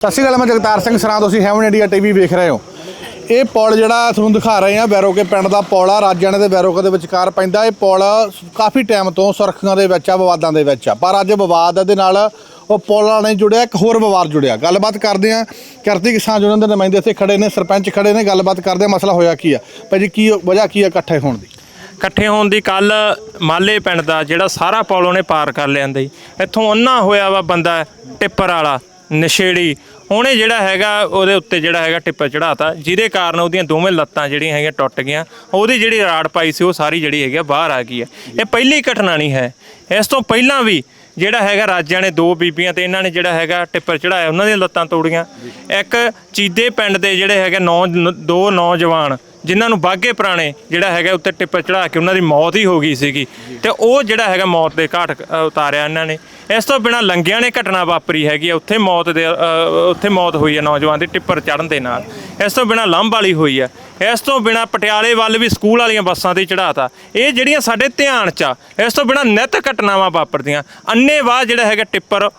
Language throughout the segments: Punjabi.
ਸਤਿ ਸ਼੍ਰੀ ਅਕਾਲ, ਮੈਂ ਜਗਤਾਰ ਸਿੰਘ ਸਰਾਂ, ਤੁਸੀਂ ਹੈਵਨ ਇੰਡੀਆ ਟੀਵੀ ਵੇਖ ਰਹੇ ਹੋ। ਇਹ ਪੁਲ ਜਿਹੜਾ ਤੁਹਾਨੂੰ ਦਿਖਾ ਰਹੇ ਆ ਬੈਰੋਕੇ ਪਿੰਡ ਦਾ ਪੁਲ ਆ ਰਾਜਾਣੇ ਦੇ ਬੈਰੋਕੇ ਦੇ ਵਿਚਕਾਰ ਪੈਂਦਾ। ਇਹ ਪੁਲ ਕਾਫੀ ਟਾਈਮ ਤੋਂ ਸੁਰਖੀਆਂ ਦੇ ਵਿੱਚ ਆ, ਵਿਵਾਦਾਂ ਦੇ ਵਿੱਚ ਆ। ਪਰ ਅੱਜ ਵਿਵਾਦ ਦੇ ਨਾਲ ਉਹ ਪੁਲ ਨਾਲ ਨਹੀਂ ਜੁੜਿਆ, ਇੱਕ ਹੋਰ ਵਿਵਾਦ ਜੁੜਿਆ। ਗੱਲਬਾਤ ਕਰਦੇ ਆ ਕਿਰਤੀ ਕਿਸਾਨ ਯੂਨੀਅਨ ਦੇ ਨੁਮਾਇੰਦੇ ਇੱਥੇ ਖੜੇ ਨੇ, ਸਰਪੰਚ ਖੜੇ ਨੇ, ਗੱਲਬਾਤ ਕਰਦੇ ਆ ਮਸਲਾ ਹੋਇਆ ਕੀ ਆ? ਭਾਈ ਜੀ ਕੀ ਵਜ੍ਹਾ ਕੀ ਆ ਇਕੱਠੇ ਹੋਣ ਦੀ? ਇਕੱਠੇ ਹੋਣ ਦੀ ਕੱਲ ਮਾਲੇ ਪਿੰਡ ਦਾ ਜਿਹੜਾ ਸਾਰਾ ਪੁਲ ਉਹਨੇ ਪਾਰ ਕਰ ਲਿਆਂਦਾ ਜੀ ਇੱਥੋਂ ਅੰਨਾ ਹੋਇਆ ਵਾ ਬੰਦਾ ਟਿੱਪਰ ਵਾਲਾ। ਨਸ਼ੇੜੀ। ਉਹਨੇ ਜਿਹੜਾ ਹੈਗਾ, ਉਹਦੇ ਉੱਤੇ ਜਿਹੜਾ ਹੈਗਾ ਟਿੱਪਰ ਚੜਾਤਾ ਜਿਹਦੇ ਕਾਰਨ ਉਹਦੀਆਂ ਦੋਵੇਂ ਲੱਤਾਂ ਜਿਹੜੀਆਂ ਹੈਗੀਆਂ ਟੁੱਟ ਗਈਆਂ। ਉਹਦੀ ਜਿਹੜੀ ਰਾੜ ਪਾਈ ਸੀ, ਉਹ ਸਾਰੀ ਜਿਹੜੀ ਹੈਗੀ ਆ, ਬਾਹਰ ਆ ਗਈ ਹੈ। ਇਹ ਪਹਿਲੀ ਘਟਨਾ ਨਹੀਂ ਹੈ। ਇਸ ਤੋਂ ਪਹਿਲਾਂ ਵੀ ਜਿਹੜਾ ਹੈਗਾ ਰਾਜਿਆਂ ਨੇ ਦੋ ਬੀਬੀਆਂ ਤੇ ਇਹਨਾਂ ਨੇ ਜਿਹੜਾ ਹੈਗਾ ਟਿੱਪਰ ਚੜਾਇਆ ਉਹਨਾਂ ਦੀਆਂ ਲੱਤਾਂ ਤੋੜੀਆਂ। ਇੱਕ ਚੀਦੇ ਪਿੰਡ ਦੇ ਜਿਹੜੇ ਹੈਗੇ ਨੌ, ਦੋ ਨੌਜਵਾਨ ਜਿਨ੍ਹਾਂ ਨੂੰ ਬਾਗੇ ਪੁਰਾਣੇ ਜਿਹੜਾ ਹੈਗਾ ਉੱਤੇ ਟਿੱਪਰ ਚੜਾ ਕੇ ਉਹਨਾਂ ਦੀ ਮੌਤ ਹੀ ਹੋ ਗਈ ਸੀਗੀ। ਤੇ ਉਹ ਜਿਹੜਾ ਹੈਗਾ ਮੌਤ ਦੇ ਘਾਟ ਅ, ਉਤਾਰਿਆ ਇਹਨਾਂ ਨੇ। ਇਸ ਤੋਂ ਬਿਨਾ ਲੰਗਿਆਂ ਨੇ ਘਟਨਾ ਵਾਪਰੀ ਹੈਗੀ ਆ। ਉੱਥੇ ਮੌਤ ਦੇ ਅ, ਉੱਥੇ ਮੌਤ ਹੋਈ ਹੈ ਨੌਜਵਾਨ ਦੀ ਟਿੱਪਰ ਚੜਨ ਦੇ ਨਾਲ। ਇਸ ਤੋਂ ਬਿਨਾ ਲੰਬ ਵਾਲੀ ਹੋਈ ਹੈ ਇਸ ਤੋਂ ਬਿਨਾ ਪਟਿਆਲੇ ਵੱਲ ਵੀ ਸਕੂਲ ਵਾਲੀਆਂ ਬੱਸਾਂ ਤੇ ਚੜਾਤਾ ਇਹ ਜਿਹੜੀਆਂ ਸਾਡੇ ਧਿਆਨ 'ਚ ਆ ਇਸ ਤੋਂ ਬਿਨਾ ਨਿਤ ਘਟਨਾਵਾਂ ਵਾਪਰਦੀਆਂ। ਅੰਨੇਵਾਹ ਜਿਹੜਾ ਹੈਗਾ ਟਿੱਪਰ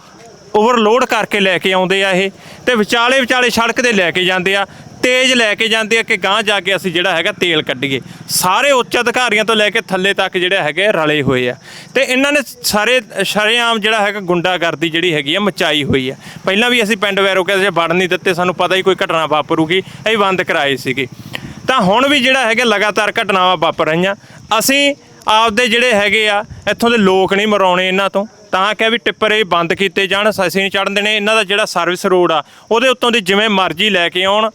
ਓਵਰਲੋਡ ਕਰਕੇ ਲੈ ਕੇ ਆਉਂਦੇ ਆ ਇਹ। ਤੇ ਵਿਚਾਲੇ ਵਿਚਾਲੇ ਸੜਕ 'ਤੇ ਲੈ ਕੇ ਜਾਂਦੇ ਆ। ਤੇਜ਼ ਲੈ ਕੇ ਜਾਂਦੇ ਆ ਕਿ ਗਾਂ ਜਾ ਕੇ ਅਸੀਂ ਜਿਹੜਾ ਹੈਗਾ ਤੇਲ ਕੱਢੀਏ। ਸਾਰੇ ਉੱਚ ਅਧਿਕਾਰੀਆਂ ਤੋਂ ਲੈ ਕੇ ਥੱਲੇ ਤੱਕ ਜਿਹੜੇ ਹੈਗੇ ਰਲੇ ਹੋਏ ਆ। ਤੇ ਇਹਨਾਂ ਨੇ ਸਾਰੇ ਸ਼ਰੇਆਮ ਜਿਹੜਾ ਹੈਗਾ ਗੁੰਡਾਗਰਦੀ ਜਿਹੜੀ ਹੈਗੀ ਆ ਮਚਾਈ ਹੋਈ ਆ। ਪਹਿਲਾਂ ਵੀ ਅਸੀਂ ਪਿੰਡ ਵੈਰੋ ਕੇ ਵੜ ਨਹੀਂ ਦਿੱਤੇ, ਸਾਨੂੰ ਪਤਾ ਹੀ ਕੋਈ ਘਟਨਾ ਵਾਪਰੂਗੀ ਅਸੀਂ ਬੰਦ ਕਰਾਏ ਸੀਗੇ। ਤਾਂ ਹੁਣ ਵੀ ਜਿਹੜਾ ਹੈਗਾ ਲਗਾਤਾਰ ਘਟਨਾਵਾਂ ਵਾਪਰ ਰਹੀਆਂ। ਅਸੀਂ ਆਪਦੇ ਜਿਹੜੇ ਹੈਗੇ ਆ, ਇੱਥੋਂ ਦੇ ਲੋਕ ਨਹੀਂ ਮਰਾਉਣੇ ਇਹਨਾਂ ਤੋਂ। ਤਾਂ ਕਿ ਵੀ ਟਿੱਪਰ ਇਹ ਬੰਦ ਕੀਤੇ ਜਾਣ, ਅਸੀਂ ਨਹੀਂ ਚੜਨ ਦੇਣੇ। ਇਹਨਾਂ ਦਾ ਜਿਹੜਾ ਸਰਵਿਸ ਰੋਡ ਆ, ਉਹਦੇ ਉੱਤੋਂ ਦੀ ਜਿਵੇਂ ਮਰਜ਼ੀ ਲੈ ਕੇ ਆਉਣ।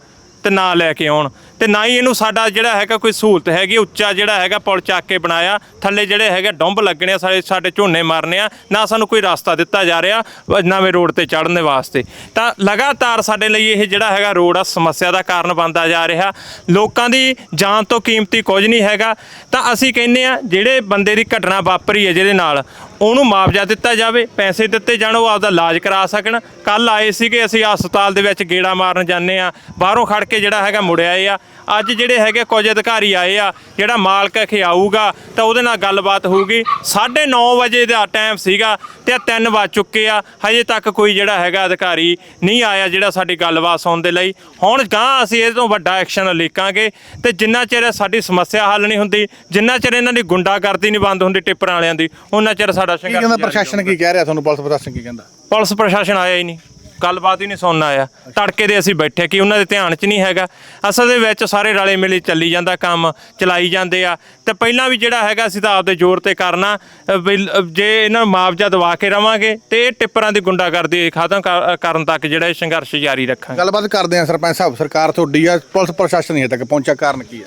ਤੇ ਨਾ ਲੈ ਕੇ ਆਉਣ ਤੇ ਨਾ ਹੀ ਇਹਨੂੰ ਸਾਡਾ ਜਿਹੜਾ ਹੈਗਾ ਕੋਈ ਸਹੂਲਤ ਹੈਗੀ ਉੱਚਾ ਜਿਹੜਾ ਹੈਗਾ ਪੁਲ ਚੱਕ ਕੇ ਬਣਾਇਆ ਥੱਲੇ ਜਿਹੜੇ ਹੈਗੇ ਡੰਬ ਲੱਗਣੇ ਆ, ਸਾਡੇ ਸਾਡੇ ਝੋਨੇ ਮਾਰਨੇ ਆ ਨਾ ਸਾਨੂੰ ਕੋਈ ਰਸਤਾ ਦਿੱਤਾ ਜਾ ਰਿਹਾ ਅਹ ਨਵੇਂ ਰੋਡ ਤੇ ਚੜ੍ਹਨ ਦੇ ਵਾਸਤੇ। ਤਾਂ ਲਗਾਤਾਰ ਸਾਡੇ ਲਈ ਇਹ ਜਿਹੜਾ ਹੈਗਾ ਰੋਡ ਆ ਸਮੱਸਿਆ ਦਾ ਕਾਰਨ ਬਣਦਾ ਜਾ ਰਿਹਾ। ਲੋਕਾਂ ਦੀ ਜਾਨ ਤੋਂ ਕੀਮਤੀ ਕੁਝ ਨਹੀਂ ਹੈਗਾ। ਤਾਂ ਅਸੀਂ ਕਹਿੰਦੇ ਆ ਜਿਹੜੇ ਬੰਦੇ ਦੀ ਘਟਨਾ ਵਾਪਰੀ ਹੈ ਜਿਹਦੇ ਨਾਲ ਉਹਨੂੰ ਮੁਆਵਜ਼ਾ ਦਿੱਤਾ ਜਾਵੇ, ਪੈਸੇ ਦਿੱਤੇ ਜਾਣ, ਉਹ ਆਪਦਾ ਇਲਾਜ ਕਰਾ ਸਕਣ। ਕੱਲ ਆਏ ਸੀਗੇ, ਅਸੀਂ ਹਸਪਤਾਲ ਦੇ ਵਿੱਚ ਗੇੜਾ ਮਾਰਨ ਜਾਂਦੇ ਆ ਬਾਹਰੋਂ ਖੜ ਕੇ ਜਿਹੜਾ ਹੈਗਾ ਮੁੜਿਆ ਆਏ ਆ। ਅੱਜ ਜਿਹੜੇ ਹੈਗੇ ਕੁਝ ਅਧਿਕਾਰੀ ਆਏ ਆ ਜਿਹੜਾ ਮਾਲਕ ਖਿਆਊਗਾ ਤਾਂ ਉਹਦੇ ਨਾਲ ਗੱਲਬਾਤ ਹੋਊਗੀ। 9:30 ਵਜੇ ਦਾ ਟਾਈਮ ਸੀਗਾ ਤੇ ਆ 3 ਵੱਜ ਚੁੱਕੇ ਆ। ਹਜੇ ਤੱਕ ਕੋਈ ਜਿਹੜਾ ਹੈਗਾ ਅਧਿਕਾਰੀ ਨਹੀਂ ਆਇਆ ਜਿਹੜਾ ਸਾਡੀ ਗੱਲਬਾਤ ਸੁਣਨ ਦੇ ਲਈ। ਹੁਣ ਗਾਂ ਅਸੀਂ ਇਹ ਤੋਂ ਵੱਡਾ ਐਕਸ਼ਨ ਲਿਖਾਂਗੇ ਤੇ ਜਿੰਨਾ ਚਿਰ ਸਾਡੀ ਸਮੱਸਿਆ ਹੱਲ ਨਹੀਂ ਹੁੰਦੀ ਜਿੰਨਾ ਚਿਰ ਇਹਨਾਂ ਦੀ ਗੁੰਡਾਗਰਦੀ ਨਹੀਂ ਬੰਦ ਹੁੰਦੀ ਟਿੱਪਰਾਂ ਵਾਲਿਆਂ ਦੀ ਉਹਨਾਂ ਚਿਰ ਸਾਡਾ ਕੀ ਸੰਘਰਸ਼ ਕਹਿੰਦਾ ਪ੍ਰਸ਼ਾਸਨ ਕੀ ਕਹਿ ਰਿਹਾ ਤੁਹਾਨੂੰ? ਪੁਲਿਸ ਪ੍ਰਸ਼ਾਸਨ ਕੀ ਕਹਿੰਦਾ? ਪੁਲਿਸ ਪ੍ਰਸ਼ਾਸਨ ਆਇਆ ਹੀ ਨਹੀਂ। ਗੱਲਬਾਤ ਹੀ ਨਹੀਂ ਸੁਣਨ ਆਇਆ। ਤੜਕੇ ਦੇ ਅਸੀਂ ਬੈਠੇ ਕਿ ਉਹਨਾਂ ਦੇ ਧਿਆਨ 'ਚ ਨਹੀਂ ਹੈਗਾ। ਅਸਲ ਦੇ ਵਿੱਚ ਸਾਰੇ ਰਲੇ ਮਿਲੇ ਚੱਲੀ ਜਾਂਦਾ ਕੰਮ ਚਲਾਈ ਜਾਂਦੇ ਆ। ਤੇ ਪਹਿਲਾਂ ਵੀ ਜਿਹੜਾ ਹੈਗਾ ਅਸੀਂ ਤਾਂ ਆਪਦੇ ਜ਼ੋਰ ਤੇ ਕਰਨਾ ਵੀ ਜੇ ਇਹਨਾਂ ਨੂੰ ਮੁਆਵਜ਼ਾ ਦਵਾ ਕੇ ਰਵਾਂਗੇ ਤੇ ਇਹ ਟਿੱਪਰਾਂ ਦੀ ਗੁੰਡਾਗਰਦੀ ਖਤਮ ਕਰ- ਕਰਨ ਤੱਕ ਜਿਹੜਾ ਇਹ ਸੰਘਰਸ਼ ਜਾਰੀ ਰੱਖਾਂਗੇ। ਗੱਲਬਾਤ ਕਰਦੇ ਆ ਸਰਪੰਚ ਸਾਹਿਬ ਸਰਕਾਰ ਤੁਹਾਡੀ ਆ ਪੁਲਿਸ ਪ੍ਰਸ਼ਾਸਨ ਨਹੀਂ ਹਜੇ ਤੱਕ ਪਹੁੰਚਿਆ ਕਾਰਨ ਕੀ ਆ?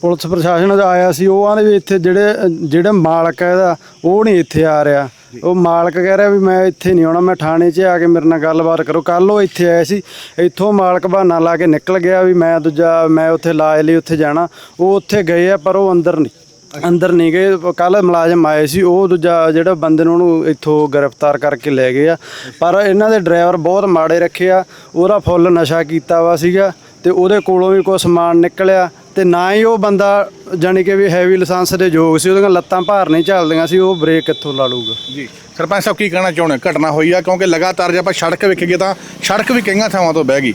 ਪੁਲਿਸ ਪ੍ਰਸ਼ਾਸਨ ਦਾ ਆਇਆ ਸੀ ਉਹ ਆਂਦੇ ਵੀ ਇੱਥੇ ਜਿਹੜੇ ਜਿਹੜੇ ਮਾਲਕ ਹੈ ਇਹਦਾ ਉਹ ਨਹੀਂ ਇੱਥੇ ਆ ਰਿਹਾ। ਉਹ ਮਾਲਕ ਕਹਿ ਰਿਹਾ ਵੀ ਮੈਂ ਇੱਥੇ ਨਹੀਂ ਆਉਣਾ, ਮੈਂ ਥਾਣੇ 'ਚ ਆ ਕੇ ਮੇਰੇ ਨਾਲ ਗੱਲਬਾਤ ਕਰੋ। ਕੱਲ ਉਹ ਇੱਥੇ ਆਏ ਸੀ, ਇੱਥੋਂ ਮਾਲਕ ਬਹਾਨਾ ਲਾ ਕੇ ਨਿਕਲ ਗਿਆ ਵੀ ਮੈਂ ਦੂਜਾ, ਮੈਂ ਉੱਥੇ ਲਾਜ ਲਈ ਉੱਥੇ ਜਾਣਾ। ਉਹ ਉੱਥੇ ਗਏ ਆ, ਪਰ ਉਹ ਅੰਦਰ ਨਹੀਂ ਅੰਦਰ ਨਹੀਂ ਗਏ। ਕੱਲ ਮੁਲਾਜ਼ਮ ਆਏ ਸੀ, ਉਹ ਦੂਜਾ ਜਿਹੜਾ ਬੰਦੇ ਨੂੰ ਉਹਨੂੰ ਇੱਥੋਂ ਗ੍ਰਿਫਤਾਰ ਕਰਕੇ ਲੈ ਗਏ ਆ। ਪਰ ਇਹਨਾਂ ਦੇ ਡਰਾਈਵਰ ਬਹੁਤ ਮਾੜੇ ਰੱਖੇ ਆ, ਉਹਦਾ ਫੁੱਲ ਨਸ਼ਾ ਕੀਤਾ ਵਾ ਸੀਗਾ ਤੇ ਉਹਦੇ ਕੋਲੋਂ ਵੀ ਕੋਈ ਸਮਾਨ ਨਿਕਲਿਆ ਤੇ ਨਾ ਹੀ ਉਹ ਬੰਦਾ ਜਾਣੀ ਕਿ ਵੀ ਹੈਵੀ ਲਾਇਸੈਂਸ ਦੇ ਯੋਗ ਸੀ ਉਹਦੀਆਂ ਲੱਤਾਂ ਭਾਰ ਨਹੀਂ ਚੱਲਦੀਆਂ ਸੀ ਉਹ ਬ੍ਰੇਕ ਕਿੱਥੋਂ ਲਾ ਲੂਗਾ ਜੀ ਸਰਪੰਚ ਸਾਹਿਬ ਕੀ ਕਹਿਣਾ ਚਾਹੁੰਦੇ? ਹੋ? ਘਟਨਾ ਹੋਈ ਆ ਕਿਉਂਕਿ ਲਗਾਤਾਰ ਜੇ ਆਪਾਂ ਸੜਕ ਵੇਖੀਏ ਤਾਂ ਸੜਕ ਵੀ ਕਈਆਂ ਥਾਵਾਂ ਤੋਂ ਬਹਿ ਗਈ।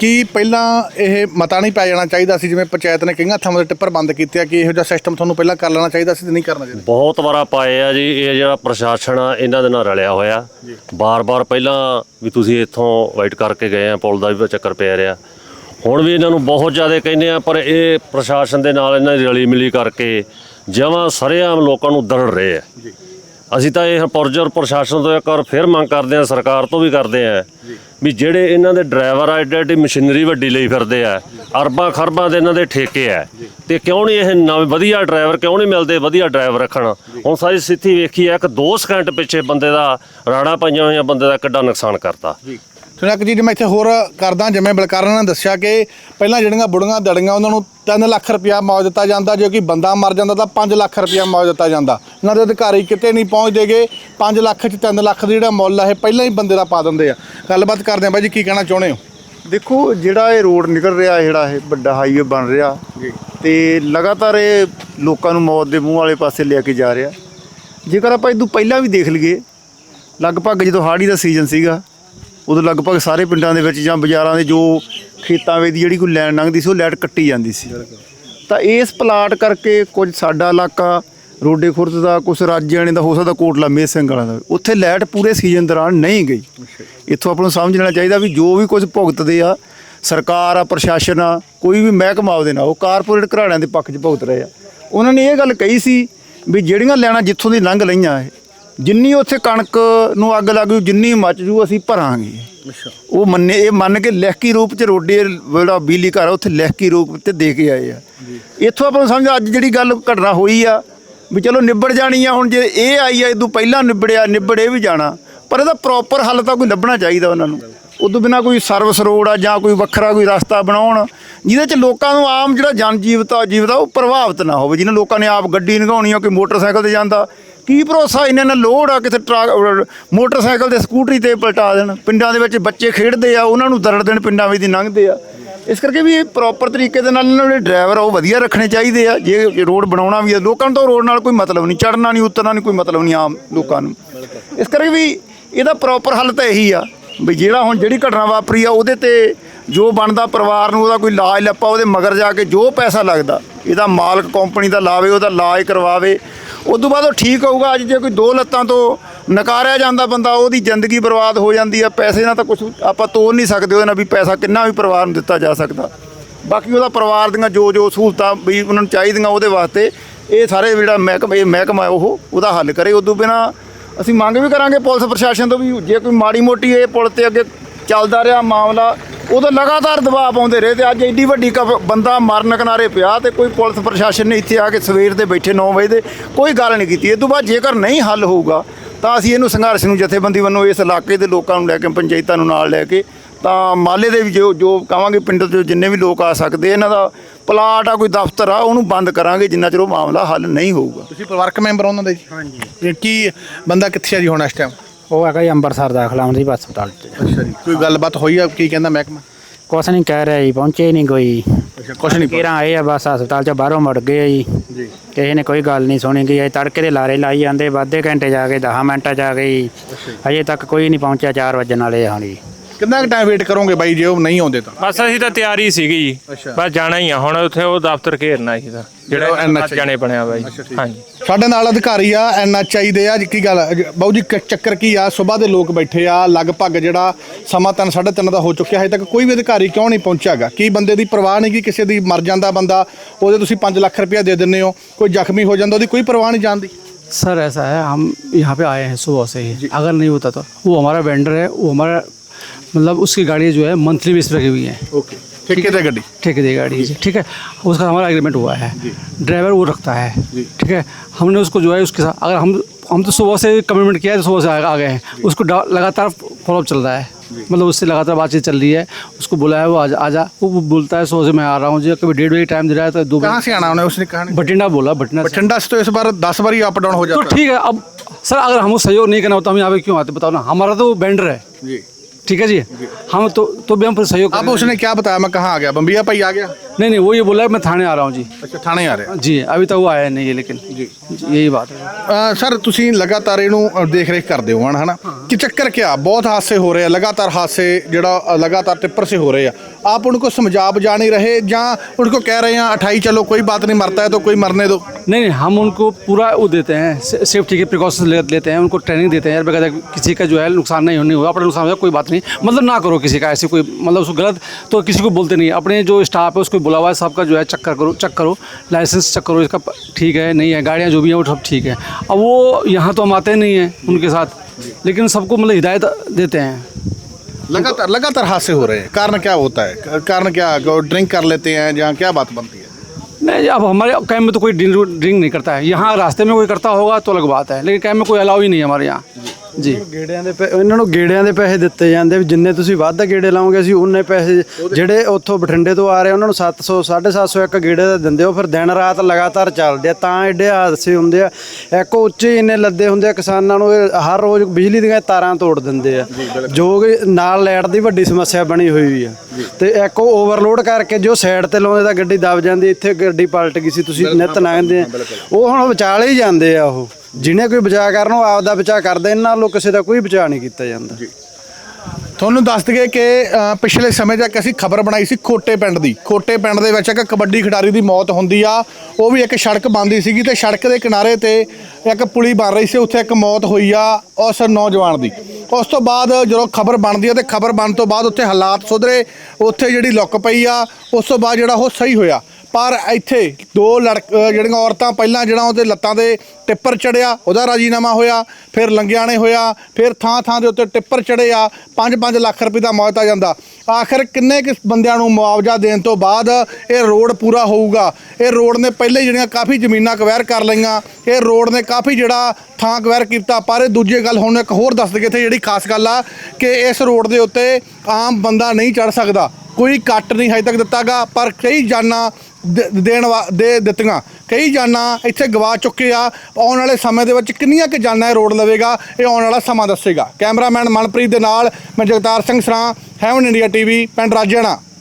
ਕੀ ਪਹਿਲਾਂ ਇਹ ਮਤਾ ਨਹੀਂ ਪੈ ਜਾਣਾ ਚਾਹੀਦਾ ਸੀ ਜਿਵੇਂ ਪੰਚਾਇਤ ਨੇ ਕਈਆਂ ਥਾਵਾਂ ਤੇ ਟਿੱਪਰ ਬੰਦ ਕੀਤੇ ਆ ਕਿ ਇਹੋ ਜਿਹਾ ਸਿਸਟਮ ਤੁਹਾਨੂੰ ਪਹਿਲਾਂ ਕਰ ਲੈਣਾ ਚਾਹੀਦਾ ਸੀ ਤੇ ਨਹੀਂ ਕਰਨਾ ਚਾਹੀਦਾ? ਬਹੁਤ ਵਾਰਾ ਪਾਏ ਆ ਜੀ ਇਹ ਜਿਹੜਾ ਪ੍ਰਸ਼ਾਸਨ ਆ ਇਹਨਾਂ ਦੇ ਨਾਲ ਰਲਿਆ ਹੋਇਆ। ਬਾਰ-ਬਾਰ ਪਹਿਲਾਂ ਵੀ ਤੁਸੀਂ ਇੱਥੋਂ ਵਾਈਟ ਕਰਕੇ ਗਏ ਆ ਪੁਲ ਦਾ ਵੀ ਚੱਕਰ ਪਿਆ ਰਿਹਾ। ਹੁਣ ਵੀ ਇਹਨਾਂ ਨੂੰ ਬਹੁਤ ਜ਼ਿਆਦਾ ਕਹਿੰਦੇ ਆ ਪਰ ਇਹ ਪ੍ਰਸ਼ਾਸਨ ਦੇ ਨਾਲ ਇਹਨਾਂ ਦੀ ਰਲੀ ਮਿਲੀ ਕਰਕੇ ਜਮਾਂ ਸਰੇਆਮ ਲੋਕਾਂ ਨੂੰ ਦਰੜ ਰਹੇ ਆ। ਅਸੀਂ ਤਾਂ ਇਹ ਪੁਰਜਰ ਪ੍ਰਸ਼ਾਸਨ ਤੋਂ ਇੱਕ ਵਾਰ ਫਿਰ ਮੰਗ ਕਰਦੇ ਆ ਸਰਕਾਰ ਤੋਂ ਵੀ ਕਰਦੇ ਆ ਵੀ ਜਿਹੜੇ ਇਹਨਾਂ ਦੇ ਡਰਾਈਵਰ ਆ ਏਡੀ ਏਡੀ ਮਸ਼ੀਨਰੀ ਵੱਡੀ ਲਈ ਫਿਰਦੇ ਆ ਅਰਬਾਂ ਖਰਬਾਂ ਦੇ ਇਹਨਾਂ ਦੇ ਠੇਕੇ ਆ ਤੇ ਕਿਉਂ ਨਹੀਂ ਇਹ ਨਵੇਂ ਵਧੀਆ ਡਰਾਈਵਰ ਕਿਉਂ ਨਹੀਂ ਮਿਲਦੇ ਵਧੀਆ ਡਰਾਈਵਰ ਰੱਖਣ? ਹੁਣ ਸਾਰੀ ਸਥਿਤੀ ਵੇਖੀ ਆ ਇੱਕ 2 ਸਕਿੰਟ ਪਿੱਛੇ ਬੰਦੇ ਦਾ ਰਾਣਾ ਪਾਈਆਂ ਹੋਈਆਂ ਬੰਦੇ ਦਾ ਕਿੱਡਾ ਨੁਕਸਾਨ ਕਰਤਾ। ਜੀ ਸੁਣਿਆ ਕਿ ਜੀ ਮੈਂ ਇੱਥੇ ਹੋਰ ਕਰਦਾ ਜਿਵੇਂ ਬਲਕਾਰਨ ਨੇ ਦੱਸਿਆ ਕਿ ਪਹਿਲਾਂ ਜਿਹੜੀਆਂ ਬੁੜੀਆਂ ਦੜੀਆਂ ਉਹਨਾਂ ਨੂੰ 3 ਲੱਖ ਰੁਪਇਆ ਮੌਜ ਦਿੱਤਾ ਜਾਂਦਾ ਜੇ ਕੋਈ ਬੰਦਾ ਮਰ ਜਾਂਦਾ ਤਾਂ 5 ਲੱਖ ਰੁਪਇਆ ਮੌਜ ਦਿੱਤਾ ਜਾਂਦਾ। ਇਹਨਾਂ ਦੇ ਅਧਿਕਾਰੀ ਕਿਤੇ ਨਹੀਂ ਪਹੁੰਚਦੇਗੇ 5 ਲੱਖ ਚ 3 ਲੱਖ ਦਾ ਜਿਹੜਾ ਮੁੱਲ ਆ ਇਹ ਪਹਿਲਾਂ ਹੀ ਬੰਦੇ ਦਾ ਪਾ ਦਿੰਦੇ ਆ। ਗੱਲਬਾਤ ਕਰਦੇ ਆ ਬਾਈ ਜੀ ਕੀ ਕਹਿਣਾ ਚਾਹੁੰਦੇ ਹੋ? ਦੇਖੋ ਜਿਹੜਾ ਇਹ ਰੋਡ ਨਿਕਲ ਰਿਹਾ ਜਿਹੜਾ ਇਹ ਵੱਡਾ ਹਾਈਵੇ ਬਣ ਰਿਹਾ ਤੇ ਲਗਾਤਾਰ ਇਹ ਲੋਕਾਂ ਨੂੰ ਮੌਤ ਦੇ ਮੂੰਹ ਵਾਲੇ ਪਾਸੇ ਲੈ ਕੇ ਜਾ ਰਿਹਾ। ਜੇਕਰ ਆਪਾਂ ਇਹ ਤੋਂ ਪਹਿਲਾਂ ਵੀ ਦੇਖ ਲਈਏ ਲਗਭਗ ਜਦੋਂ ਹਾੜੀ ਦਾ ਸੀਜ਼ਨ ਸੀਗਾ ਉਦੋਂ ਲਗਭਗ ਸਾਰੇ ਪਿੰਡਾਂ ਦੇ ਵਿੱਚ ਜਾਂ ਬਾਜ਼ਾਰਾਂ ਦੇ ਜੋ ਖੇਤਾਂ ਵੇ ਦੀ ਜਿਹੜੀ ਕੋਈ ਲਾਈਨ ਲੰਘਦੀ ਸੀ, ਉਹ ਲਾਈਟ ਕੱਟੀ ਜਾਂਦੀ ਸੀ। ਤਾਂ ਇਸ ਪਲਾਟ ਕਰਕੇ ਕੁਝ ਸਾਡਾ ਇਲਾਕਾ, ਰੋਡੇ ਖੁਰਦ ਦਾ ਕੁਝ ਰਾਜਿਆਣੇ ਦਾ ਹੋ ਸਕਦਾ ਕੋਟਲਾ ਮੇਰ ਸਿੰਘ ਵਾਲਾ ਦਾ ਉੱਥੇ ਲਾਈਟ ਪੂਰੇ ਸੀਜ਼ਨ ਦੌਰਾਨ ਨਹੀਂ ਗਈ। ਇੱਥੋਂ ਆਪਾਂ ਨੂੰ ਸਮਝ ਲੈਣਾ ਚਾਹੀਦਾ ਵੀ ਜੋ ਵੀ ਕੁਝ ਭੁਗਤਦੇ ਆ, ਸਰਕਾਰ ਆ, ਪ੍ਰਸ਼ਾਸਨ ਆ, ਕੋਈ ਵੀ ਮਹਿਕਮਾ ਉਹਦੇ ਨਾਲ, ਉਹ ਕਾਰਪੋਰੇਟ ਘਰਾਣਿਆਂ ਦੇ ਪੱਖ 'ਚ ਭੁਗਤ ਰਹੇ ਆ। ਉਹਨਾਂ ਨੇ ਇਹ ਗੱਲ ਕਹੀ ਸੀ ਵੀ ਜਿਹੜੀਆਂ ਲੈਣਾ ਜਿੱਥੋਂ ਦੀ ਲੰਘ ਲਈਆਂ ਜਿੰਨੀ ਉੱਥੇ ਕਣਕ ਨੂੰ ਅੱਗ ਲੱਗ ਜੂ ਜਿੰਨੀ ਮੱਚ ਜੂ ਅਸੀਂ ਭਰਾਂਗੇ। ਉਹ ਮੰਨੇ ਇਹ ਮੰਨ ਕੇ ਲਿਖਤੀ ਰੂਪ ਚ ਰੋਡੇ ਜਿਹੜਾ ਬਿਜਲੀ ਘਰ ਆ, ਉੱਥੇ ਲਿਖਤੀ ਰੂਪ ਤੇ ਦੇ ਕੇ ਆਏ ਆ। ਇੱਥੋਂ ਆਪਾਂ ਨੂੰ ਸਮਝ ਅੱਜ ਜਿਹੜੀ ਗੱਲ ਘਟਨਾ ਹੋਈ ਆ ਵੀ ਚਲੋ ਨਿਬੜ ਜਾਣੀ ਆ ਹੁਣ ਜੇ ਇਹ ਆਈ ਆ ਇਦੋਂ ਪਹਿਲਾਂ ਨਿਬੜਿਆ ਨਿਬੜ ਵੀ ਜਾਣਾ। ਪਰ ਇਹਦਾ ਪ੍ਰੋਪਰ ਹੱਲ ਤਾਂ ਕੋਈ ਲੱਭਣਾ ਚਾਹੀਦਾ ਉਹਨਾਂ ਨੂੰ। ਉਦੋਂ ਬਿਨਾ ਕੋਈ ਸਰਵਿਸ ਰੋਡ ਆ ਜਾਂ ਕੋਈ ਵੱਖਰਾ ਕੋਈ ਰਸਤਾ ਬਣਾਉਣ ਜਿਹਦੇ ਚ ਲੋਕਾਂ ਨੂੰ ਆਮ ਜਿਹੜਾ ਜਨ ਜੀਵਤਾ ਜੀਵਤਾ ਉਹ ਪ੍ਰਭਾਵਿਤ ਨਾ ਹੋਵੇ। ਜਿਹਨਾਂ ਲੋਕਾਂ ਨੇ ਆਪ ਗੱਡੀ ਲੰਘਾਉਣੀ ਆ ਕੋਈ ਮੋਟਰਸਾਈਕਲ ਤੇ ਜਾਂਦਾ ਕੀ ਭਰੋਸਾ ਇਹਨਾਂ ਨਾਲ ਲੋਡ ਆ ਕਿਤੇ ਟਰੱਕ, ਮੋਟਰਸਾਈਕਲ ਤੇ ਸਕੂਟਰੀ ਤੇ ਪਲਟਾ ਦੇਣ? ਪਿੰਡਾਂ ਦੇ ਵਿੱਚ ਬੱਚੇ ਖੇਡਦੇ ਆ, ਉਹਨਾਂ ਨੂੰ ਦਰੜ ਦੇਣ, ਪਿੰਡਾਂ ਵਿੱਚ ਦੀ ਲੰਘਦੇ ਆ। ਇਸ ਕਰਕੇ ਵੀ ਇਹ ਪ੍ਰੋਪਰ ਤਰੀਕੇ ਦੇ ਨਾਲ ਇਹਨਾਂ ਦੇ ਡਰਾਈਵਰ ਆ, ਉਹ ਵਧੀਆ ਰੱਖਣੇ ਚਾਹੀਦੇ ਆ। ਜੇ ਰੋਡ ਬਣਾਉਣਾ ਵੀ ਆ, ਲੋਕਾਂ ਨੂੰ ਤਾਂ ਰੋਡ ਨਾਲ ਕੋਈ ਮਤਲਬ ਨਹੀਂ ਚੜਨਾ ਨਹੀਂ, ਉਤਰਨਾ ਨਹੀਂ, ਕੋਈ ਮਤਲਬ ਨਹੀਂ ਆਮ ਲੋਕਾਂ ਨੂੰ। ਇਸ ਕਰਕੇ ਵੀ ਇਹਦਾ ਪ੍ਰੋਪਰ ਹੱਲ ਤਾਂ ਇਹੀ ਆ, ਵੀ ਜਿਹੜਾ ਹੁਣ ਜਿਹੜੀ ਘਟਨਾ ਵਾਪਰੀ ਆ, ਉਹਦੇ ਤੇ ਜੋ ਬਣਦਾ ਪਰਿਵਾਰ ਨੂੰ, ਉਹਦਾ ਕੋਈ ਇਲਾਜ ਲੱਪਾ ਉਹਦੇ ਮਗਰ ਜਾ ਕੇ ਜੋ ਪੈਸਾ ਲੱਗਦਾ, ਇਹਦਾ ਮਾਲਕ ਕੰਪਨੀ ਦਾ ਲਾਵੇ, ਉਹਦਾ ਇਲਾਜ ਕਰਵਾਵੇ ਉਸ ਤੋਂ ਬਾਅਦ ਉਹ ਠੀਕ ਹੋਊਗਾ। ਅੱਜ ਜੇ ਕੋਈ ਦੋ ਲੱਤਾਂ ਤੋਂ ਨਕਾਰਿਆ ਜਾਂਦਾ ਬੰਦਾ, ਉਹਦੀ ਜ਼ਿੰਦਗੀ ਬਰਬਾਦ ਹੋ ਜਾਂਦੀ ਆ, ਪੈਸੇ ਨਾਲ ਤਾਂ ਕੁਝ ਆਪਾਂ ਤੋਲ ਨਹੀਂ ਸਕਦੇ ਉਹਦੇ ਨਾਲ ਵੀ ਪੈਸਾ ਕਿੰਨਾ ਵੀ ਪਰਿਵਾਰ ਨੂੰ ਦਿੱਤਾ ਜਾ ਸਕਦਾ। ਬਾਕੀ ਉਹਦਾ ਪਰਿਵਾਰ ਦੀਆਂ ਜੋ ਜੋ ਸਹੂਲਤਾਂ ਵੀ ਉਹਨਾਂ ਨੂੰ ਚਾਹੀਦੀਆਂ ਉਹਦੇ ਵਾਸਤੇ, ਇਹ ਸਾਰੇ ਜਿਹੜਾ ਮਹਿਕਮਾ, ਇਹ ਮਹਿਕਮਾ ਉਹ ਉਹਦਾ ਹੱਲ ਕਰੇ। ਉਦੋਂ ਬਿਨਾ ਅਸੀਂ ਮੰਗ ਵੀ ਕਰਾਂਗੇ ਪੁਲਿਸ ਪ੍ਰਸ਼ਾਸਨ ਤੋਂ ਵੀ, ਜੇ ਕੋਈ ਮਾੜੀ ਮੋਟੀ ਇਹ ਪੁਲ ਤੇ ਅੱਗੇ ਚੱਲਦਾ ਰਿਹਾ ਮਾਮਲਾ ਉਦੋਂ ਲਗਾਤਾਰ ਦਬਾਅ ਪਾਉਂਦੇ ਰਹੇ ਤੇ ਅੱਜ ਐਡੀ ਵੱਡੀ ਕ- ਬੰਦਾ ਮਰਨ ਕਿਨਾਰੇ ਪਿਆ ਤੇ ਕੋਈ ਪੁਲਿਸ ਪ੍ਰਸ਼ਾਸਨ ਨੇ ਇੱਥੇ ਆ ਕੇ ਸਵੇਰ ਦੇ ਬੈਠੇ 9 ਵਜੇ ਦੇ ਕੋਈ ਗੱਲ ਨਹੀਂ ਕੀਤੀ। ਇਹ ਤੋਂ ਬਾਅਦ ਜੇਕਰ ਨਹੀਂ ਹੱਲ ਹੋਊਗਾ ਤਾਂ ਅਸੀਂ ਇਹਨੂੰ ਸੰਘਰਸ਼ ਨੂੰ ਜਥੇਬੰਦੀ ਵੱਲੋਂ ਇਸ ਇਲਾਕੇ ਦੇ ਲੋਕਾਂ ਨੂੰ ਲੈ ਕੇ ਪੰਚਾਇਤਾਂ ਨੂੰ ਨਾਲ ਲੈ ਕੇ ਤਾਂ ਮਾਲੇ ਦੇ ਵੀ ਜੋ ਜੋ ਕਹਾਂਗੇ ਪਿੰਡ ਤੋਂ ਜਿੰਨੇ ਵੀ ਲੋਕ ਆ ਸਕਦੇ ਇਹਨਾਂ ਦਾ ਪਲਾਟ ਆ ਕੋਈ ਦਫ਼ਤਰ ਆ ਉਹਨੂੰ ਬੰਦ ਕਰਾਂਗੇ ਜਿੰਨਾ ਚਿਰ ਉਹ ਮਾਮਲਾ ਹੱਲ ਨਹੀਂ ਹੋਊਗਾ। ਤੁਸੀਂ ਪਰਿਵਾਰਕ ਮੈਂਬਰ ਉਹਨਾਂ ਦੇ? ਜੀ ਹਾਂਜੀ ਕੀ ਬੰਦਾ ਕਿੱਥੇ ਆ ਜੀ ਹੁਣ ਇਸ ਟਾਈਮ ਉਹ ਹੈਗਾ ਜੀ ਅੰਮ੍ਰਿਤਸਰ ਦਾਖਲਾ ਹੁੰਦੀ ਹਸਪਤਾਲ 'ਚ ਅੱਛਾ ਜੀ ਕੋਈ ਗੱਲਬਾਤ ਹੋਈ ਆ ਕੀ ਕਹਿੰਦਾ ਮਹਿਕਮਾ? ਕੁਛ ਨਹੀਂ ਕਹਿ ਰਿਹਾ ਜੀ ਪਹੁੰਚੇ ਨਹੀਂ ਕੋਈ। ਅੱਛਾ ਕੁਛ ਨਹੀਂ ਕਿਰਾਂ ਆਏ ਆ ਬਸ ਹਸਪਤਾਲ 'ਚ ਬਾਹਰੋਂ ਮੁੜ ਗਏ ਆ ਜੀ। ਜੀ। ਕਿਸੇ ਨੇ ਕੋਈ ਗੱਲ ਨਹੀਂ ਸੁਣੀ ਗਈ ਅਜੇ ਤੜਕੇ ਦੇ ਲਾਰੇ ਲਾਈ ਜਾਂਦੇ ਵਾਧੇ ਘੰਟੇ ਜਾ ਕੇ 10 ਮਿੰਟਾਂ ਜਾ। ਜੀ। ਅਜੇ ਤੱਕ ਕੋਈ ਨਹੀਂ ਪਹੁੰਚਿਆ 4 ਵਜੇ ਨਾਲੇ ਹਾਂ ਜੀ। ਕਿੰਨਾ ਕੁ ਟਾਈਮ ਵੇਟ ਕਰੋਗੇ ਬਾਈ ਜੇ ਉਹ ਨਹੀਂ ਆਉਂਦੇ ਤਾਂ ਬਸ ਅਸੀਂ ਤਾਂ ਤਿਆਰੀ ਸੀਗੀ ਜੀ ਅੱਛਾ। ਬਸ ਜਾਣਾ ਹੀ ਆ ਹੁਣ ਉੱਥੇ ਉਹ ਦਫ਼ਤਰ ਘੇਰਨਾ ਸੀ ਤਾਂ ਜਿਹੜਾ ਜਿਹੜਾ NHI ਜਾਣੇ ਬਣਿਆ ਬਾਈ ਹਾਂਜੀ ਸਾਡੇ ਨਾਲ ਅਧਿਕਾਰੀ ਆ ਐਨਐਚਆਈ ਦੇ ਆ ਜੀ ਕੀ ਗੱਲ ਅਜ- ਬਾਊ ਜੀ ਕ- ਚੱਕਰ ਕੀ ਆ ਸਵੇਰ ਦੇ ਲੋਕ ਬੈਠੇ ਆ ਲਗਭਗ ਜਿਹੜਾ ਸਮਾਂ ਤਿੰਨ ਸਾਢੇ ਤਿੰਨ ਦਾ ਹੋ ਚੁੱਕਿਆ ਹਜੇ ਤੱਕ ਕੋਈ ਵੀ ਅਧਿਕਾਰੀ ਕਿਉਂ ਨਹੀਂ ਪਹੁੰਚਿਆਗਾ ਕੀ ਬੰਦੇ ਦੀ ਪਰਵਾਹ ਨਹੀਂ ਕਿ ਕਿਸੇ ਦੀ ਮਰ ਜਾਂਦਾ ਬੰਦਾ ਉਹਦੇ ਤੁਸੀਂ 5 ਲੱਖ ਰੁਪਇਆ ਦੇ ਦਿੰਦੇ ਹੋ ਕੋਈ ਜ਼ਖਮੀ ਹੋ ਜਾਂਦਾ ਉਹਦੀ ਕੋਈ ਪਰਵਾਹ ਨਹੀਂ ਜਾਂਦੀ सर ऐसा है हम यहाँ पे आए हैं सुबह से ही अगर नहीं होता तो वो हमारा वेंडर है वो हमारा मतलब उसकी गाड़ी जो है मंथली बेस पर हुई है। ओके। ठेकेदार गाड़ी। ठेकेदार गाड़ी ठीक है? उसका हमारा एग्रीमेंट हुआ है। ड्राइवर वो रखता है। ठीक है? हमने उसको जो है उसके साथ अगर हम हम तो सुबह से कमिटमेंट किया है तो सुबह से आ गए हैं। उसको लगातार फॉलोअप चल रहा है। मतलब उससे लगातार बातचीत चल रही है। उसको बुलाया वो आज आ जा वो बोलता है सुबह से मैं आ रहा हूँ जी। कभी डेढ़ बजे टाइम दे रहा है तो दो कहाँ से आना उन्हें उसने कहा बठिंडा बोला बठिंडा बठिंडा से तो इस बार दस बार ही अप डाउन हो तो जाता तो ठीक है अब सर अगर हम सहयोग नहीं करना होता हम यहाँ पे क्यों आते? बताओ ना हमारा तो बैंडर है। जी। ठीक है जी हम तो तो भी हम फिर सहयोग अब करेंगे। उसने क्या बताया मैं कहाँ आ गया बम्बिया भाई आ गया नहीं नहीं वो ये बोला है मैं थाने आ रहा हूँ जी अच्छा थाने आ रहे हैं। जी अभी तक वो आया नहीं है लेकिन जी यही बात है ਅ, ਸਰ ਤੁਸੀਂ ਲਗਾਤਾਰ ਇਹਨੂੰ ਦੇਖ ਰੇਖ ਕਰਦੇ ਹੋ ਹਨ ਹਨਾ कि चक्कर क्या? बहुत हादसे हो रहे हैं लगातार हादसे जोड़ा लगातार टिप्पर से हो रहे हैं। आप उनको समझा बजा नहीं रहे जहाँ उनको कह रहे हैं अठाई चलो कोई बात नहीं मरता है तो कोई मरने दो। नहीं नहीं हम उनको पूरा वो देते हैं सेफ्टी के प्रिकॉशन ले, लेते हैं उनको ट्रेनिंग देते हैं यार किसी का जो है नुकसान नहीं होने हुआ अपना नुकसान हो कोई बात नहीं। मतलब ना करो किसी का ऐसे कोई मतलब उसको गलत तो किसी को बोलते नहीं। अपने जो स्टाफ है उसको बुला हुआ है सबका जो है चक्कर करो चेक करो लाइसेंस चेक करो इसका ठीक है नहीं है गाड़ियाँ जो भी हैं वो सब ठीक है। अब वो यहाँ तो हम आते नहीं हैं उनके साथ। लेकिन सबको मतलब हिदायत देते हैं। लगातार लगातार हादसे हो रहे हैं। कारण क्या होता है? कारण क्या? ड्रिंक कर लेते हैं जहाँ क्या बात बनती है? नहीं अब हमारे कैम में तो कोई ड्रिंक ड्रिंक नहीं करता है। यहाँ रास्ते में कोई करता होगा तो अलग बात है लेकिन कैम में कोई अलाउ ही नहीं है हमारे यहाँ। जी ਗੇੜਿਆਂ ਦੇ ਪੈ- ਇਹਨਾਂ ਨੂੰ ਗੇੜਿਆਂ ਦੇ ਪੈਸੇ ਦਿੱਤੇ ਜਾਂਦੇ ਵੀ ਜਿੰਨੇ ਤੁਸੀਂ ਵੱਧ ਗੇੜੇ ਲਾਓਗੇ ਅਸੀਂ ਉਨੇ ਪੈਸੇ ਜਿਹੜੇ ਉੱਥੋਂ ਬਠਿੰਡੇ ਤੋਂ ਆ ਰਹੇ ਉਹਨਾਂ ਨੂੰ 700 750 ਇੱਕ ਗੇੜੇ ਦਾ ਦਿੰਦੇ ਹੋ ਫਿਰ ਦਿਨ ਰਾਤ ਲਗਾਤਾਰ ਚੱਲਦੇ ਆ ਤਾਂ ਐਡੇ ਹਾਦਸੇ ਹੁੰਦੇ ਆ। ਇੱਕ ਉੱਚੇ ਇੰਨੇ ਲੱਦੇ ਹੁੰਦੇ ਆ ਕਿਸਾਨਾਂ ਨੂੰ ਇਹ ਹਰ ਰੋਜ਼ ਬਿਜਲੀ ਦੀਆਂ ਤਾਰਾਂ ਤੋੜ ਦਿੰਦੇ ਆ। ਜੋ ਕਿ ਨਾਲ ਲਾਈਟ ਦੀ ਵੱਡੀ ਸਮੱਸਿਆ ਬਣੀ ਹੋਈ ਆ। ਤੇ ਇੱਕ ਓਵਰਲੋਡ ਕਰਕੇ ਜੋ ਸਾਈਡ ਤੇ ਲਾਉਂਦੇ ਤਾਂ ਗੱਡੀ ਦਬ ਜਾਂਦੀ ਇੱਥੇ ਗੱਡੀ ਪਲਟ ਗਈ ਸੀ ਤੁਸੀਂ ਨਿਤ ਲੰਘਦੇ ਆ। ਉਹ ਹੁਣ ਵਿਚਾਲੇ ਹੀ ਜਾਂਦੇ ਆ ਉਹ। ਜਿਹਨੇ ਕੋਈ ਬਚਾਅ ਕਰਨ ਉਹ ਆਪਦਾ ਬਚਾਅ ਕਰਦੇ ਇਹਨਾਂ ਵੱਲੋਂ ਕਿਸੇ ਦਾ ਕੋਈ ਬਚਾਅ ਨਹੀਂ ਕੀਤਾ ਜਾਂਦਾ। ਤੁਹਾਨੂੰ ਦੱਸ ਦਈਏ ਕਿ ਅ, ਪਿਛਲੇ ਸਮੇਂ 'ਚ ਇੱਕ ਅਸੀਂ ਖਬਰ ਬਣਾਈ ਸੀ ਖੋਟੇ ਪਿੰਡ ਦੀ। ਖੋਟੇ ਪਿੰਡ ਦੇ ਵਿੱਚ ਇੱਕ ਕਬੱਡੀ ਖਿਡਾਰੀ ਦੀ ਮੌਤ ਹੁੰਦੀ ਆ। ਉਹ ਵੀ ਇੱਕ ਸੜਕ ਬਣਦੀ ਸੀਗੀ ਤੇ ਸੜਕ ਦੇ ਕਿਨਾਰੇ ਤੇ ਇੱਕ ਪੁਲੀ ਬਣ ਰਹੀ ਸੀ। ਉੱਥੇ ਇੱਕ ਮੌਤ ਹੋਈ ਆ ਉਸ ਨੌਜਵਾਨ ਦੀ। ਉਸ ਤੋਂ ਬਾਅਦ ਜਦੋਂ ਖਬਰ ਬਣਦੀ ਆ ਤੇ ਖਬਰ ਬਣਨ ਤੋਂ ਬਾਅਦ ਉੱਥੇ ਹਾਲਾਤ ਸੁਧਰੇ। ਉੱਥੇ ਜਿਹੜੀ ਲੁੱਕ ਪਈ ਆ ਉਸ ਤੋਂ ਬਾਅਦ ਜਿਹੜਾ ਉਹ ਸਹੀ ਹੋਇਆ। ਪਰ ਇੱਥੇ ਦੋ ਲੜਕ ਜਿਹੜੀਆਂ ਔਰਤਾਂ ਪਹਿਲਾਂ ਜਿਹੜਾ ਉਹਦੇ ਲੱਤਾਂ ਦੇ ਟਿੱਪਰ ਚੜਿਆ, ਉਹਦਾ ਰਾਜੀਨਾਮਾ ਹੋਇਆ, ਫਿਰ ਲੰਗਿਆਣੇ ਹੋਇਆ, ਫਿਰ ਥਾਂ ਥਾਂ ਦੇ ਉੱਤੇ ਟਿੱਪਰ ਚੜੇ ਆ 5-5 ਲੱਖ ਰੁਪਏ ਦਾ ਮੁਆਵਜ਼ਾ ਜਾਂਦਾ। ਆਖਰ ਕਿੰਨੇ ਕਿਸ ਬੰਦਿਆਂ ਨੂੰ ਮੁਆਵਜ਼ਾ ਦੇਣ ਤੋਂ ਬਾਅਦ ਇਹ ਰੋਡ ਪੂਰਾ ਹੋਊਗਾ? ਇਹ ਰੋਡ ਨੇ ਪਹਿਲੇ ਜਿਹੜੀਆਂ ਕਾਫੀ ਜ਼ਮੀਨਾਂ ਕਵੈਰ ਕਰ ਲਈਆਂ, ਇਹ ਰੋਡ ਨੇ ਕਾਫੀ ਜਿਹੜਾ ਥਾਂ ਕਵੈਰ ਕੀਤਾ, ਪਰ ਇਹ ਦੂਜੀ ਗੱਲ ਹੁਣ ਇੱਕ ਹੋਰ ਦੱਸ ਦਈਏ ਇੱਥੇ ਜਿਹੜੀ ਖਾਸ ਗੱਲ ਆ, ਕਿ ਇਸ ਰੋਡ ਦੇ ਉੱਤੇ ਆਮ ਬੰਦਾ ਨਹੀਂ ਚੜ ਸਕਦਾ। ਕੋਈ ਕੱਟ ਨਹੀਂ ਹਜੇ ਤੱਕ ਦਿੱਤਾਗਾ, ਪਰ ਕਈ ਜਾਨਾਂ ਦੇ- ਦੇਣ ਵਾ- ਦੇ ਦਿੱਤੀਆਂ। ਕਈ ਜਾਨਾਂ ਇੱਥੇ ਗਵਾ ਚੁੱਕੇ ਆ। ਆਉਣ ਵਾਲੇ ਸਮੇਂ ਦੇ ਵਿੱਚ ਕਿੰਨੀਆਂ ਕਿ ਜਾਨਾਂ ਇਹ ਰੋਡ ਲਵੇਗਾ, ਇਹ ਆਉਣ ਵਾਲਾ ਸਮਾਂ ਦੱਸੇਗਾ। ਕੈਮਰਾਮੈਨ ਮਨਪ੍ਰੀਤ ਦੇ ਨਾਲ ਮੈਂ ਜਗਤਾਰ ਸਿੰਘ ਸਰਾਂ ਹੈਵਨ ਇੰਡੀਆ ਟੀਵੀ ਪਿੰਡ ਰਾਜੇਣਾ।